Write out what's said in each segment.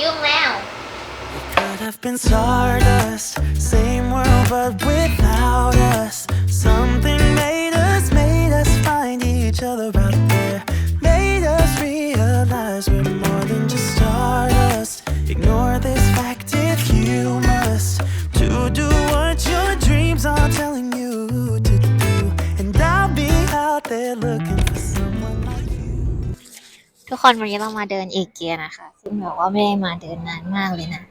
ยุ่งแล้ว Could have been stardust, same world but without us. Something made us, made us find each other out กคนวันนี้เรามาเดินเอเกียนะคะ ซึ่งแบบว่าไม่ได้มาเดินนานมากเลยนะ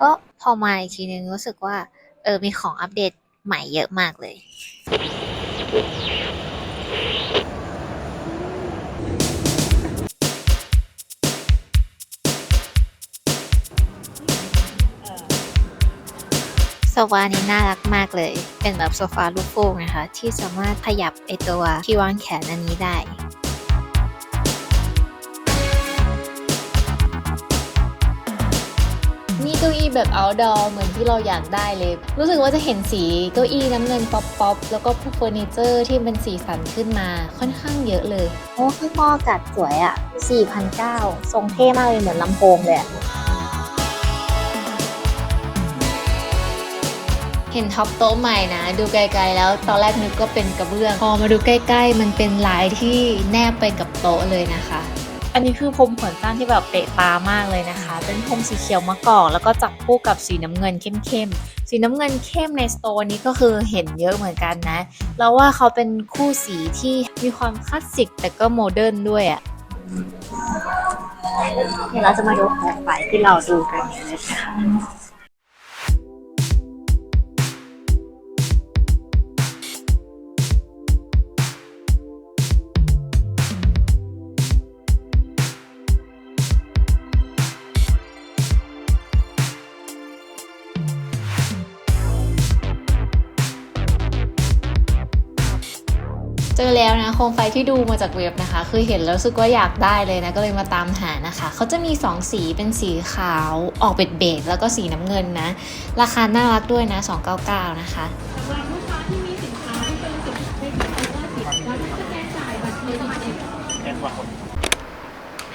ก็พอมาอีกทีนึงรู้สึกว่า เออมีของอัปเดตใหม่เยอะมากเลย โซฟานี้น่ารักมากเลย เป็นแบบโซฟาลูกโป่งนะคะ ที่สามารถขยับไอตัวที่วางแขนอันนี้ได้ แบบ outdoor เหมือนที่เราอยากได้เลย รู้สึกว่าจะเห็นสีเก้าอี้น้ำเงินป๊อปป๊อปแล้วก็พวกเฟอร์นิเจอร์ที่เป็นสีสันขึ้นมาค่อนข้างเยอะเลย โอ้ข้างนอกอากาศสวยอะ่ะ4,009ทรงเท่มากเลยเหมือนลำโพงเลยอะเห็นท็อปโต๊ะใหม่นะ ดูไกลๆแล้วตอนแรกนึกก็เป็นกระเบื้อง พอมาดูใกล้ๆ มันเป็นลายที่แนบไปกับโต๊ะเลยนะคะ อันนี้คือพรมขนสั้นที่แบบเตะตามากเลยนะคะ เป็นพรมสีเขียวมะกอกแล้วก็จับคู่กับสีน้ำเงินเข้มๆ สีน้ำเงินเข้มในสโตร์นี้ก็คือเห็นเยอะเหมือนกันนะ แล้วว่าเขาเป็นคู่สีที่มีความคลาสสิกแต่ก็โมเดิร์นด้วยอะ่ะเดี๋ยวเราจะมาดูของไปที่เราดูกันนะคะ อแล้วนะโคมไฟที่ดูมาจากเว็บนะคะ คือเห็นแล้วรู้สึกว่าอยากได้เลยนะก็เลยมาตามหานะคะเขาจะมี 2 สีเป็นสีขาวออกเบ็ดเบจแล้วก็สีน้ำเงินนะ ราคาน่ารักด้วยนะ299 นะคะ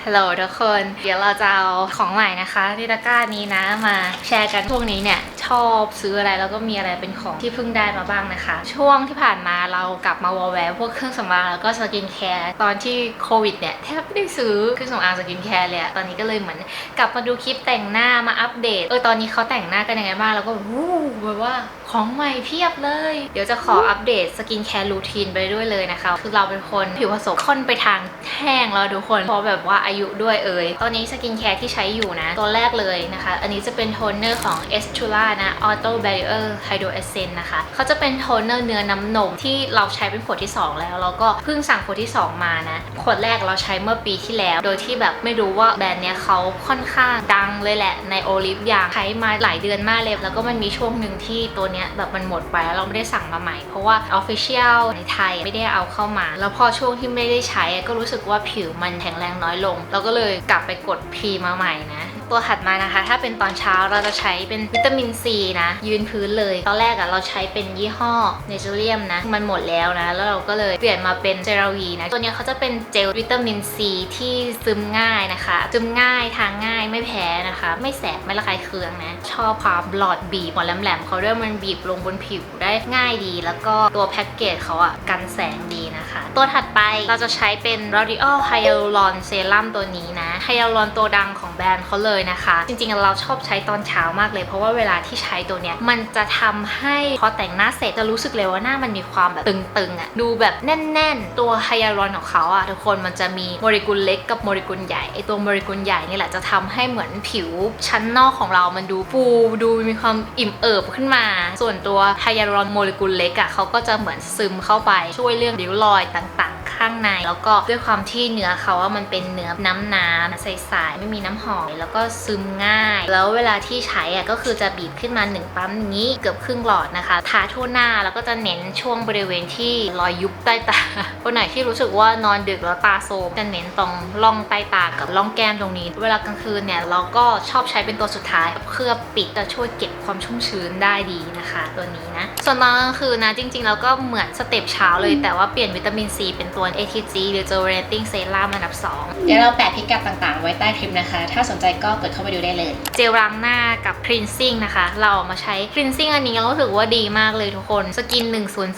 ฮัลโหลทุกคน เดี๋ยวเราจะเอาของใหม่นะคะที่ตะกร้านี้นะมาแชร์กันช่วงนี้เนี่ย ชอบซื้ออะไรแล้วก็มีอะไรเป็นของที่เพิ่งได้มาบ้างนะคะ ช่วงที่ผ่านมาเรากลับมาวอลแวร์พวกเครื่องสำอางแล้วก็สกินแคร์ตอนที่โควิดเนี่ยแทบไม่ได้ซื้อเครื่องสำอางสกินแคร์เลยตอนนี้ก็เลยเหมือนกลับมาดูคลิปแต่งหน้ามาอัปเดตเออตอนนี้เขาแต่งหน้ากันยังไงบ้างแล้วก็วู้แบบว่า ของใหม่เพียบเลย เดี๋ยวจะขออัปเดตสกินแคร์รูทีนไปด้วยเลยนะคะ คือเราเป็นคนผิวผสมค่อนไปทางแห้งแล้วทุกคน เพราะแบบว่าอายุด้วยเอ่ย ตอนนี้สกินแคร์ที่ใช้อยู่นะ ตัวแรกเลยนะคะ อันนี้จะเป็นโทนเนอร์ของ e s t u l a นะ Auto Barrier Hydro Essence นะคะ เขาจะเป็นโทนเนอร์เนื้อน้ำนมที่เราใช้เป็นขวดที่ 2 แล้วแล้วก็เพิ่งสั่งขวดที่ 2 มานะ ขวดแรกเราใช้เมื่อปีที่แล้ว โดยที่แบบไม่รู้ว่าแบรนด์เนี้ยเขาค่อนข้างดังเลยแหละในโอลิฟอย่างใช้มาหลายเดือนมากเลย แล้วก็มันมีช่วงหนึ่งที่ตัวเนี้ยแบบมันหมดไปแล้วเราไม่ได้สั่งมาใหม่ เพราะว่า Official ในไทยไม่ได้เอาเข้ามา แล้วพอช่วงที่ไม่ได้ใช้ก็รู้สึกว่าผิวมันแข็งแรงน้อยลง เราก็เลยกลับไปกดพีมาใหม่นะ ตัวถัดมานะคะ ถ้าเป็นตอนเช้าเราจะใช้เป็นวิตามินซีนะ ยืนพื้นเลย ตอนแรกอะเราใช้เป็นยี่ห้อเนเจอรียมนะ มันหมดแล้วนะ แล้วเราก็เลยเปลี่ยนมาเป็นเจราวีนะ ตัวนี้เขาจะเป็นเจลวิตามินซีที่ซึมง่ายนะคะ ซึมง่ายทางง่ายไม่แพ้นะคะ ไม่แสบไม่ระคายเคืองนะ ชอบความหลอดบีบหัวแหลมๆเขาด้วยมันบีบลงบนผิวได้ง่ายดี แล้วก็ตัวแพ็กเกจเขาอะกันแสงดีนะคะ ตัวถัดไปเราจะใช้เป็น L'Oreal Hyaluron Serum ตัวนี้นะ Hyaluron ตัวดังของแบรนด์เขาเลยนะคะ จริงๆเราชอบใช้ตอนเช้ามากเลย เพราะว่าเวลาที่ใช้ตัวเนี้ยมันจะทำให้พอแต่งหน้าเสร็จจะรู้สึกเลยว่าหน้ามันมีความแบบตึงๆอะดูแบบแน่น ๆ ตัว Hyaluron ของเขาอะทุกคนมันจะมีโมเลกุลเล็กกับโมเลกุลใหญ่ไอตัวโมเลกุลใหญ่นี่แหละจะทำให้เหมือนผิวชั้นนอกของเรามันดูฟูดูมีความอิ่มเอิบขึ้นมา ส่วนตัว Hyaluron โมเลกุลเล็กอะเขาก็จะเหมือนซึมเข้าไปช่วยเรื่องริ้วรอยต่างๆ ข้างใน แล้วก็ด้วยความที่เนื้อเขาว่ามันเป็นเนื้อน้ำน้ำใสๆไม่มีน้ำหอมแล้วก็ซึมง่าย แล้วเวลาที่ใช้อะก็คือจะบีบขึ้นมาหนึ่งปั๊มนี้เกือบครึ่งหลอดนะคะทาทั่วหน้าแล้วก็จะเน้นช่วงบริเวณที่รอยยุบใต้ตาคนไหนที่รู้สึกว่านอนดึกแล้วตาโซมจะเน้นตรงร่องใต้ตากับร่องแก้มตรงนี้ เวลากลางคืนเนี่ยเราก็ชอบใช้เป็นตัวสุดท้ายเคลือบปิดจะช่วยเก็บความชุ่มชื้นได้ดีนะคะ ตัวนี้นะส่วนตอนกลางคืนนะจริงๆแล้วก็เหมือนสเต็ปเช้าเลยแต่ว่าเปลี่ยนวิตามินซีเป็นตัว ATG หรือ Rejuvenating Serum อันดับ 2 เดี๋ยวเราแปะพิกัดต่างๆ ไว้ใต้คลิปนะคะ ถ้าสนใจก็กดเข้าไปดูได้เลย เจลล้างหน้ากับ cleansing นะคะ เราเอามาใช้ cleansing อันนี้เรารู้สึกว่าดีมากเลยทุกคนสกิน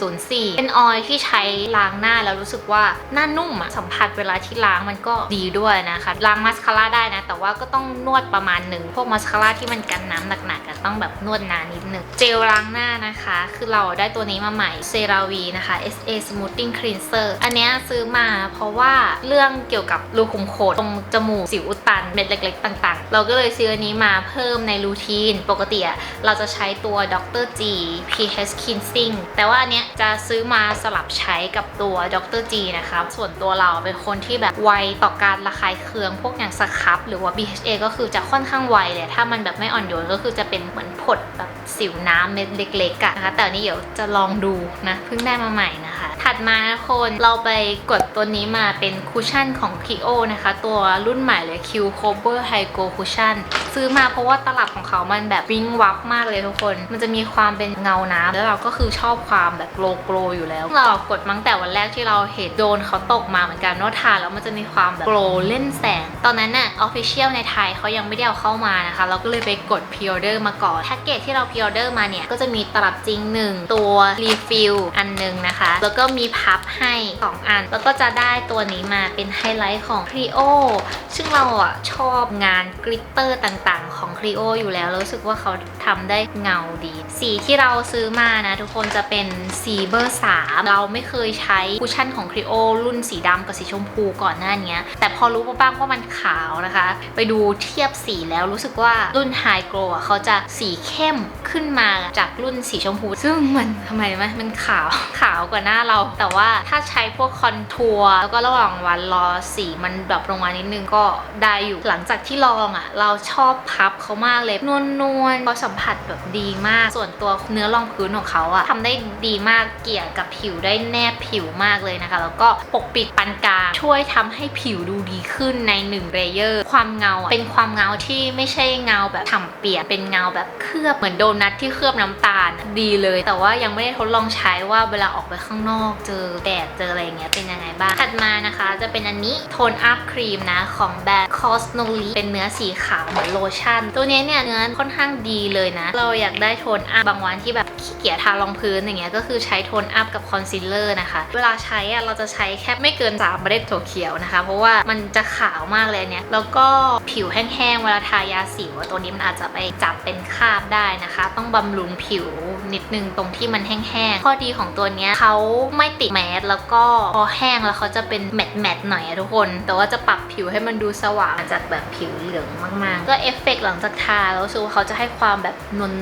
1004 เป็นออยล์ที่ใช้ล้างหน้าแล้วรู้สึกว่าหน้านุ่มอะสัมผัสเวลาที่ล้างมันก็ดีด้วยนะคะล้างมาสคาร่าได้นะ แต่ว่าก็ต้องนวดประมาณหนึ่งพวกมาสคาร่าที่มันกันน้ำหนักๆอะต้องแบบนวดนานนิดนึงเจลล้างหน้านะคะ คือเราได้ตัวนี้มาใหม่ CeraVe นะคะ SA Smoothing Cleanser อันเนี้ยซื้อมาเพราะว่าเรื่องเกี่ยวกับรูขุมขนตรงจมูกสิวอุดตันเม็ดเล็ก ๆ ต่างๆเราก็เลยซื้ออันนี้มาเพิ่มในรูทีน ปกติอะเราจะใช้ตัว Dr. G PH Cleansing แต่ว่าอันเนี้ยจะซื้อมาสลับใช้กับตัว Dr. G นะคะส่วนตัวเราเป็นคนที่แบบไวต่อการระคายเคืองพวกอย่างสครับ หรือว่า BHA ก็คือจะค่อนข้างไวเลยถ้ามันแบบไม่อ่อนโยนก็คือจะเป็นเหมือนผดแบบสิวน้ำเม็ดเล็กๆอะนะคะแต่อันนี้เดี๋ยวจะลองดูนะเพิ่งได้มาใหม่นะคะ ถัดมานะคนเราไปกดตัวนี้มาเป็นคุชชั่นของ k i o นะคะ ตัวรุ่นใหม่เลย Q Cover ซื้อมาเพราะว่าตลับของเขามันแบบวิงวับมากเลยทุกคน มันจะมีความเป็นเงาน้ำแล้วเราก็คือชอบความแบบโกลโกลอยู่แล้ว เรากดมั้งแต่วันแรกที่เราเห็นโดนเขาตกมาเหมือนกันว่าทาแล้วมันจะมีความแบบโกลเล่นแสง ตอนนั้นน่ะ Official ในไทยเขายังไม่ได้เอาเข้ามานะคะ เราก็เลยไปกด Pre-order มาก่อนแพ็กเกจที่เรา Pre-order มาเนี่ยก็จะมีตลับจริงหนึ่งตัว Refill อันหนึงนะคะ แล้วก็มีพับให้ 2 อัน แล้วก็จะได้ตัวนี้มาเป็นไฮไลท์ของ Clio ซึ่งเราอะชอบงานกรตเตอร์ต่างๆ ของ Clio อยู่แล้ว รู้สึกว่าเขาทำได้เงาดี สีที่เราซื้อมานะทุกคนจะเป็นสีเบอร์3เราไม่เคยใช้คุชชั่นของ Clio รุ่นสีดำกับสีชมพูก่อนหน้านี้แต่พอรู้มาบ้างว่ามันขาวนะคะ ไปดูเทียบสีแล้วรู้สึกว่ารุ่น High Glow อะเขาจะสีเข้มขึ้นมาจากรุ่นสีชมพู ซึ่งมันทำไมไหมมันขาวขาวกว่าหน้าเรา แต่ว่าถ้าใช้พวกคอนทัวร์แล้วก็ระหว่างวันรอสีมันดรอปลงมานิดนึงก็ได้อยู่หลังจากที่ลองอะเราชอบพับเขามากเลยนวลนวลๆเขาสัมผัสแบบดีมาก ส่วนตัวเนื้อรองพื้นของเขาอะทำได้ดีมากเกี่ยกับผิวได้แนบผิวมากเลยนะคะ แล้วก็ปกปิดปานกลางช่วยทำให้ผิวดูดีขึ้นในหนึ่งเลเยอร์ความเงาเป็นความเงาที่ไม่ใช่เงาแบบฉ่ำเปียกเป็นเงาแบบเคลือบเหมือนโดนัทที่เคลือบน้ำตาลดีเลย แต่ว่ายังไม่ได้ทดลองใช้ว่าเวลาออกไปข้างนอก เจอแดดเจออะไรอย่างเงี้ยเป็นยังไงบ้างถัดมานะคะ จะเป็นอันนี้โทนอัพครีมนะของแบรนด์ Cosnoli เป็นเนื้อสีขาวเหมือนโลชั่น ตัวนี้เนี่ยเนื้อค่อนข้างดีเลยนะ เราอยากได้โทนอัพบางวันที่แบบขี้เกียจทารองพื้นอย่างเงี้ยก็คือใช้โทนอัพกับคอนซีลเลอร์นะคะ เวลาใช้อะเราจะใช้แค่ไม่เกิน3เมล็ดถั่วเขียวนะคะ เพราะว่ามันจะขาวมากเลยเนี่ยแล้วก็ผิวแห้งๆเวลาทายาสิวตัวนี้มันอาจจะไปจับเป็นคราบได้นะคะ ต้องบำรุงผิว นิดนึงตรงที่มันแห้งๆ ข้อดีของตัวเนี้ยเขาไม่ติดแมสแล้วก็พอแห้งแล้วเขาจะเป็นแมตแมตๆหน่อยอะทุกคน แต่ว่าจะปรับผิวให้มันดูสว่างจากแบบผิวเหลืองมากๆ ก็เอฟเฟกต์หลังจากทาแล้วรู้สึกว่าเขาจะให้ความแบบ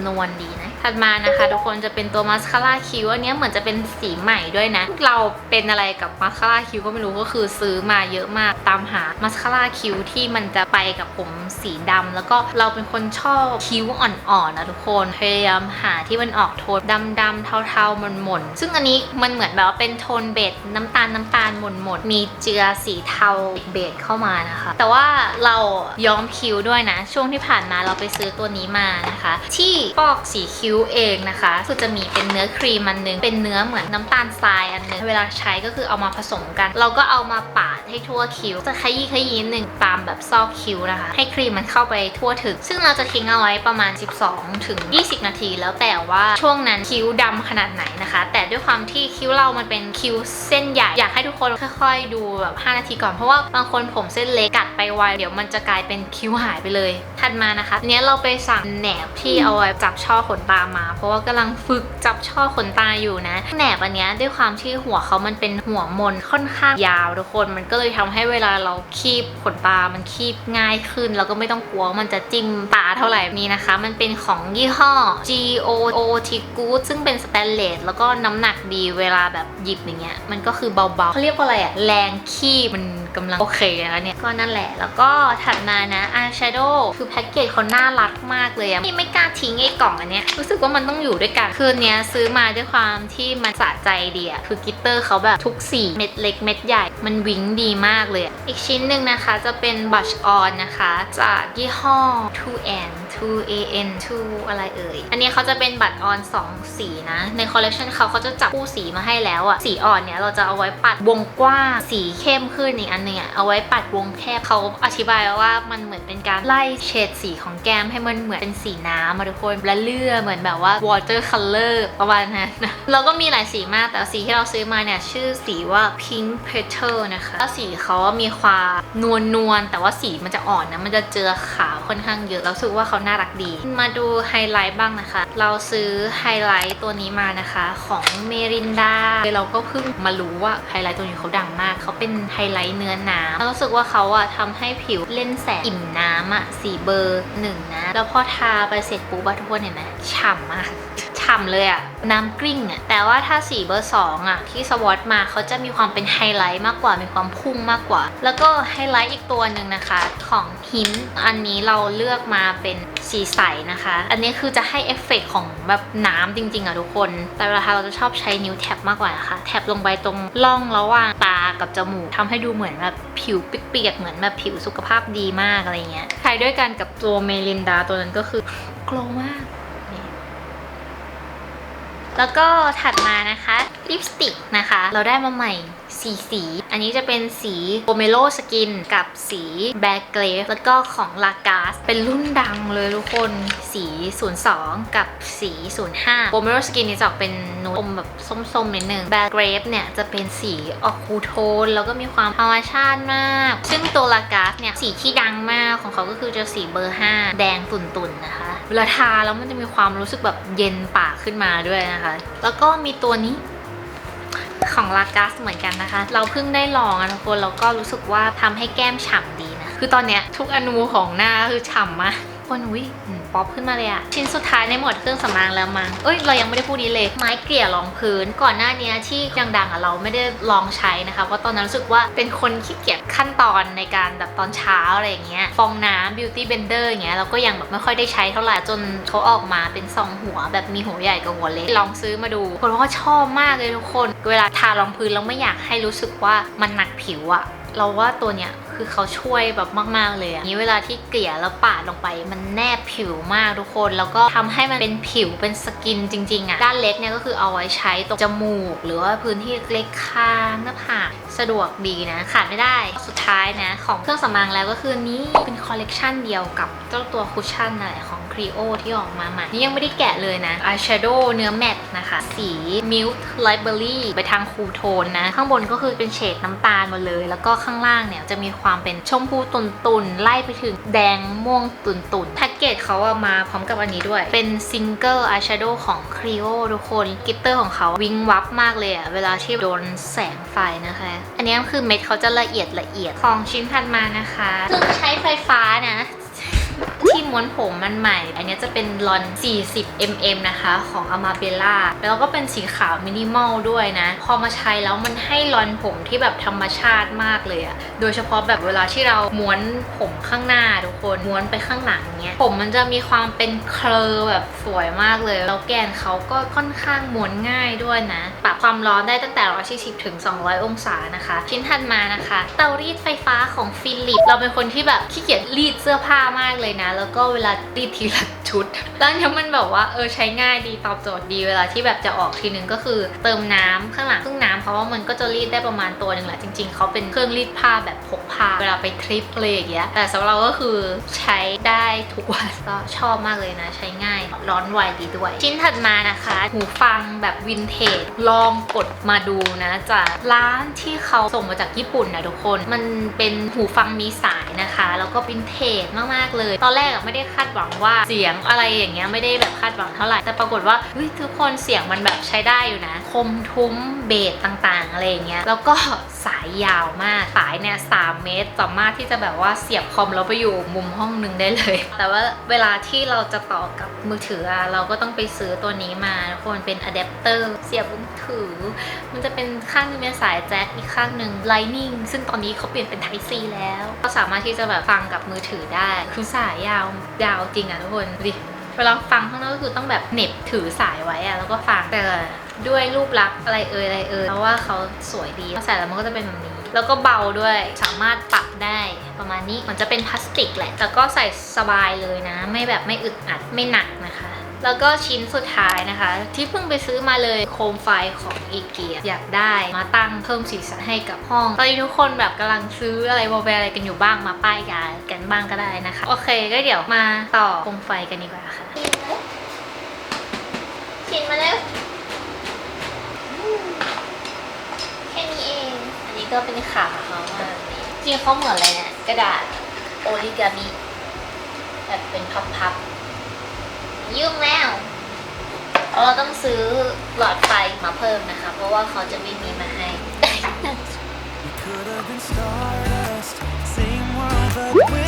นวลๆดีนะ ถัดมานะคะ ทุกคนจะเป็นตัวมาสคาร่าคิ้วอันนี้เหมือนจะเป็นสีใหม่ด้วยนะ เราเป็นอะไรกับมาสคาร่าคิ้วก็ไม่รู้ก็คือซื้อมาเยอะมากตามหามาสคาร่าคิ้วที่มันจะไปกับผมสีดำแล้วก็เราเป็นคนชอบคิ้วอ่อนๆนะทุกคนพยายามหาที่มันออกโทนดำๆเทาๆหม่นๆซึ่งอันนี้มันเหมือนแบบว่าเป็นโทนเบจน้ำตาลน้ำตาลหม่นๆมีเจือสีเทาเบจเข้ามานะคะ แต่ว่าเราย้อมคิ้วด้วยนะ ช่วงที่ผ่านมาเราไปซื้อตัวนี้มานะคะ ที่ฟอกสีคิ้ว้วเองนะคะคือจะมีเป็นเนื้อครีมอันนึง เป็นเนื้อเหมือนน้ำตาลทรายอันนึง เวลาใช้ก็คือเอามาผสมกัน เราก็เอามาปาดให้ทั่วคิ้ว จะขยี้ขยี้หนึ่งตามแบบซอกคิ้วนะคะ ให้ครีมมันเข้าไปทั่วถึง ซึ่งเราจะทิ้งเอาไว้ประมาณ 12 ถึง 20 นาที แล้วแต่ว่าช่วงนั้นคิ้วดำขนาดไหนนะคะ แต่ด้วยความที่คิ้วเรามันเป็นคิ้วเส้นใหญ่ อยากให้ทุกคนค่อย ๆ ดูแบบ 5 นาทีก่อน เพราะว่าบางคนผมเส้นเล็กกัดไปไว เดี๋ยวมันจะกลายเป็นคิ้วหายไปเลย ถัดมานะคะเนี้ยเราไปสั่งแหนบที่เอาไว้จับช่อขนตามา เพราะว่ากำลังฝึกจับช่อขนตาอยู่นะแหนบอันเนี้ยด้วยความที่หัวเขามันเป็นหัวมนค่อนข้างยาวทุกคนมันก็เลยทำให้เวลาเราคีบขนตามันคีบง่ายขึ้น แล้วก็ไม่ต้องกลัวมันจะจิ้มตาเท่าไหร่นี้นะคะ มันเป็นของยี่ห้อ G O O T Good ซึ่งเป็นสแตนเลสแล้วก็น้ำหนักดีเวลาแบบหยิบอย่างเงี้ยมันก็คือเบาๆเขาเรียกว่าอะไรอะแรงคีบมันกำลังโอเคแล้วเนี่ยก็นั่นแหละแล้วก็ถัดมานะอายแชโดว์คือแพ็กเกจเขาน่ารักมากเลยอะไม่ไม่กล้าทิ้งไอ้กล่องอันเนี้ยรู้สึกสึกว่ามันต้องอยู่ด้วยกัน คืนนี้ซื้อมาด้วยความที่มันสะใจดีอะคือกิตเตอร์เขาแบบทุกสีเม็ดเล็กเม็ดใหญ่ มันวิ้งดีมากเลยอะอีกชิ้นหนึ่งนะคะจะเป็นบัชออนนะคะ จากยี่ห้อ 2N 2AN 2อะไรเอ่ย อันนี้เขาจะเป็นบัตรออน 2 สีนะ ในคอลเลคชันเขาเขาจะจับคู่สีมาให้แล้วอะสีอ่อนเนี่ยเราจะเอาไว้ปัดวงกว้าง สีเข้มขึ้นอีกอันหนึงอะเอาไว้ปัดวงแคบเขาอธิบายว่ามันเหมือนเป็นการไล่เฉดสีของแก้มให้มันเหมือนเป็นสีน้ำมาทุกคนและเลือเหมือนแบบว่า water color ประมาณนั้นนะเราก็มีหลายสีมากแต่สีที่เราซื้อมาเนี่ยชื่อสีว่า pink petal นะคะแล้วสีเขาว่ามีความนวลนวลแต่ว่าสีมันจะอ่อนนะมันจะเจอขาวค่อนข้างเยอะเราสึกว่าเขาน่ารักดี มาดูไฮไลท์บ้างนะคะ เราซื้อไฮไลท์ตัวนี้มานะคะของเมรินดาเราก็เพิ่งมารู้ว่าไฮไลท์ตัวนี้เขาดังมาก เขาเป็นไฮไลท์เนื้อน้ำเรารู้สึกว่าเขาอะทำให้ผิวเล่นแสงอิ่มน้ำอะสีเบอร์หนึ่งนะ แล้วพอทาไปเสร็จปุ๊บะทุกคนเห็นไหมฉ่ำมาก ฉ่ำเลยอะน้ำกริ่งอะแต่ว่าถ้าสีเบอร์สองอะที่สวอตมาเขาจะมีความเป็นไฮไลท์มากกว่ามีความพุ่งมากกว่า แล้วก็ไฮไลท์อีกตัวหนึ่งนะคะ ของฮินอันนี้เราเลือกมาเป็นสีใสนะคะ อันนี้คือจะให้เอฟเฟกต์ของแบบน้ำจริงๆอะทุกคน แต่เวลาทาเราจะชอบใช้นิ้วแท็บมากกว่านะคะแท็บลงไปตรงร่องระหว่างตากับจมูกทำให้ดูเหมือนแบบผิวเปียกๆเหมือนแบบผิวสุขภาพดีมากอะไรเงี้ยใช้ด้วยกันกับตัวเมลินดาตัวนั้นก็คือโกลมาก แล้วก็ถัดมานะคะลิปสติกนะคะ เราได้มาใหม่สีสี อันนี้จะเป็นสีโ o เมโลสกินกับสีแบล็กเกรฟแล้วก็ของลากาสเป็นรุ่นดังเลยทุกคนสี 02 กับสี 05โ o เมโลสกินนี่จะออกเป็นนูดอมแบบส้มๆนิดนึงแบล็กเกรฟเนี่ยจะเป็นสีออกคูโทน แล้วก็มีความธรรมชาติมาก ซึ่งตัวลากาสเนี่ยสีที่ดังมากของเขาก็คือจะสีเบอร์ 5 แดงตุ่นๆนะคะ เวลาทาแล้วมันจะมีความรู้สึกแบบเย็นปากขึ้นมาด้วยนะคะ แล้วก็มีตัวนี้ของลากัสเหมือนกันนะคะ เราเพิ่งได้ลองอะทุกคนแล้วก็รู้สึกว่าทำให้แก้มฉ่ำดีนะ คือตอนเนี้ยทุกอนูของหน้าคือฉ่ำมาก คนอุ้ยป๊อปขึ้นมาเลยอะชิ้นสุดท้ายในหมวดเครื่องสำอางแล้วมั้งเอ้ยเรายังไม่ได้พูดนี้เลย ไม้เกลี่ยรองพื้นก่อนหน้านี้ที่ดังๆอะเราไม่ได้ลองใช้นะคะเพราะตอนนั้นรู้สึกว่าเป็นคนขี้เกียจขั้นตอนในการแบบตอนเช้าอะไรอย่างเงี้ยฟองน้ำ beauty blender อย่างเงี้ยเราก็ยังแบบไม่ค่อยได้ใช้เท่าไหร่จนเขาออกมาเป็นซองหัว แบบมีหัวใหญ่กับหัวเล็กลองซื้อมาดูคนว่าชอบมากเลยทุกคน เวลาทารองพื้นเราไม่อยากให้รู้สึกว่ามันหนักผิวอะเราว่าตัวเนี้ย คือเขาช่วยแบบมาก ๆ เลยอะนี้เวลาที่เกลี่ยแล้วปาดลงไป มันแนบผิวมากทุกคน แล้วก็ทำให้มันเป็นผิวเป็นสกินจริง ๆอะด้านเล็กเนี่ยก็คือเอาไว้ใช้ตรงจมูก หรือว่าพื้นที่เล็กๆข้างหน้าผากสะดวกดีนะ ขาดไม่ได้สุดท้ายนะ ของเครื่องสำอางแล้วก็คือนี้เป็นคอลเลกชันเดียวกับเจ้าตัวคุชชั่นอะไรของ Creo ที่ออกมาใหม่นี่ยังไม่ได้แกะเลยนะอายแชโดว์เนื้อแมตต์นะคะ สี Milk Library ไปทางคูโทนนะ ข้างบนก็คือเป็นเฉดน้ำตาลมดเลย แล้วก็ข้างล่างเนี่ยจะมีความเป็นชมพูตุนๆ ไล่ไปถึงแดงม่วงตุนๆแพ็กเกจเขาอะมาพร้อมกับอันนี้ด้วย เป็นซิงเกิลอายแชโดว์ของ Creo ทุกคนกิตเตอร์ของเขาวิงวับมากเลยอะเวลาที่โดนแสงไฟนะคะ อันนี้คือเม็ดเขาจะละเอียดละเอียดของชิ้นถัดมานะคะเครื่องใช้ไฟฟ้านะ ที่ม้วนผมมันใหม่ อันนี้จะเป็นลอน 40 mm นะคะของ a m a b e l l a แล้วก็เป็นสีขาวมินิมอลด้วยนะ พอมาใช้แล้วมันให้ลอนผมที่แบบธรรมชาติมากเลยอะโดยเฉพาะแบบเวลาที่เราม้วนผมข้างหน้าทุกคน ม้วนไปข้างหลังเนี้ย ผมมันจะมีความเป็นเคลอแบบสวยมากเลย แล้วแกนเขาก็ค่อนข้างม้วนง่ายด้วยนะ ปรับความร้อนได้ตั้งแต่ 140 ถึง 200 องศานะคะ ชิ้นถัดมานะคะ เตารีดไฟฟ้าของฟิลิป เราเป็นคนที่แบบขี้เกียจรีดเสื้อผ้ามากเลยนะ แล้วก็เวลารีดทีละชุดแล้วอันนี้มันแบบว่าเออใช้ง่ายดีตอบโจทย์ดีเวลาที่แบบจะออกทีนึงก็คือ เติมน้ำข้างหลังครึ่งน้ำเพราะว่ามันก็จะรีดได้ประมาณตัวหนึ่งแหละจริง ๆเขาเป็นเครื่องรีดผ้าแบบพกพาเวลาไปทริปอะไรอย่างเงี้ยแต่สำหรับเราก็คือใช้ได้ทุกวันก็ชอบมากเลยนะ ใช้ง่ายร้อนไวดีด้วย ชิ้นถัดมานะคะ หูฟังแบบวินเทจลองกดมาดูนะจากร้านที่เขาส่งมาจากญี่ปุ่นนะทุกคน มันเป็นหูฟังมีสายนะคะ แล้วก็วินเทจมากๆเลยตอนแรกอะไม่ได้คาดหวังว่าเสียงอะไรอย่างเงี้ยไม่ได้แบบคาดหวังเท่าไหร่ แต่ปรากฏว่าเฮ้ยทุกคนเสียงมันแบบใช้ได้อยู่นะ คมทุ้มเบสต่างๆอะไรอย่างเงี้ย แล้วก็สาย ยาวมาก สายเนี่ยสามเมตร สามารถที่จะแบบว่าเสียบคอมแล้วไปอยู่มุมห้องนึงได้เลย แต่ว่าเวลาที่เราจะต่อกับมือถือเราก็ต้องไปซื้อตัวนี้มาทุกคนเป็นอะแดปเตอร์เสียบมือถือ มันจะเป็นข้างนึงเป็นสายแจ็คอีกข้างหนึ่ง Lightning ซึ่งตอนนี้เขาเปลี่ยนเป็น Type C แล้ว ก็สามารถที่จะแบบฟังกับมือถือได้ คือสายยาวยาวจริงอะทุกคนดูดิเวลาฟังข้างนอกก็คือต้องแบบเหน็บถือสายไว้อะแล้วก็ฟังแต่ ด้วยรูปลักษณ์อะไรเอ่ยอะไรเอ่ยเพราะว่าเขาสวยดีใส่แล้วมันก็จะเป็นแบบนี้ แล้วก็เบาด้วยสามารถปรับได้ประมาณนี้มันจะเป็นพลาสติกแหละแต่ก็ใส่สบายเลยนะ ไม่แบบไม่อึดอัดไม่หนักนะคะ แล้วก็ชิ้นสุดท้ายนะคะ ที่เพิ่งไปซื้อมาเลยโคมไฟของอีเกียอยากได้มาตั้งเพิ่มสีสันให้กับห้อง ตอนนี้ทุกคนแบบกำลังซื้ออะไรโมเบอะไรกันอยู่บ้างมาป้ายยากันบ้างก็ได้นะคะ โอเคก็เดี๋ยวมาต่อโคมไฟกันดีกว่าค่ะชินมาแล้วแค่นี้เอง อันนี้ก็เป็นขาเขาอะจริงเขาเหมือนอะไรเนี่ย กระดาษโอริกามิแบบเป็นพับๆยุ่งแล้วเราต้องซื้อหลอดไฟมาเพิ่มนะคะ เพราะว่าเขาจะไม่มีมาให้ We could have been stardust, same world, but with